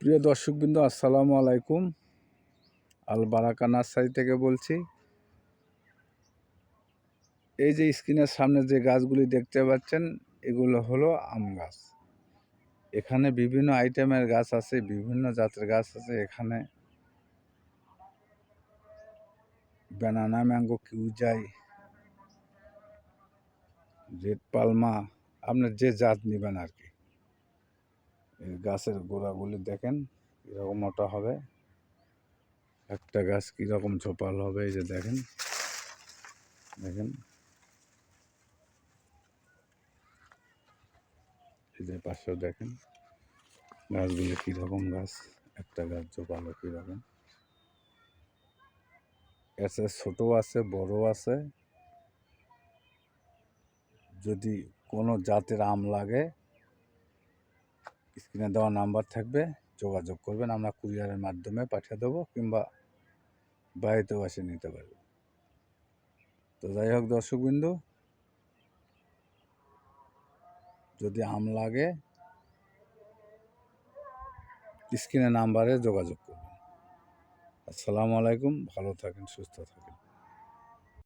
প্রিয় দর্শকবৃন্দ, আসসালামু আলাইকুম। আল বারাকা নার্সারি থেকে বলছি। এই যে স্ক্রিনের সামনে যে গাছগুলি দেখতে পাচ্ছেন, এগুলো হলো আম গাছ। এখানে বিভিন্ন আইটেমের গাছ আছে, বিভিন্ন জাতের গাছ আছে। এখানে ব্যানানা, ম্যাঙ্গো, কিউজাই, রেড পালমা, আপনার যে জাত নেবেন আর কি। এই গাছের গোড়াগুলি দেখেন, কীরকম মোটা হবে। একটা গাছ কীরকম ঝোপাল হবে, এই যে দেখেন। দেখেন। পাশেও দেখেন, গাছগুলি কীরকম গাছ, একটা গাছ ঝোপালো কীরকম। এসে ছোটো আছে বড় আছে। যদি কোনো জাতের আম লাগে স্ক্রিনে দেওয়া নাম্বার থাকবে, যোগাযোগ করবেন, আমরা কুরিয়ারের মাধ্যমে পাঠিয়ে দেবো কিংবা বাড়িতেও এসে নিতে পারবে। তো যাই হোক দর্শকবিন্দু, যদি আম লাগে, স্ক্রিনে নাম্বারে যোগাযোগ করবেন আসসালামু আলাইকুম, ভালো থাকেন, সুস্থ থাকেন।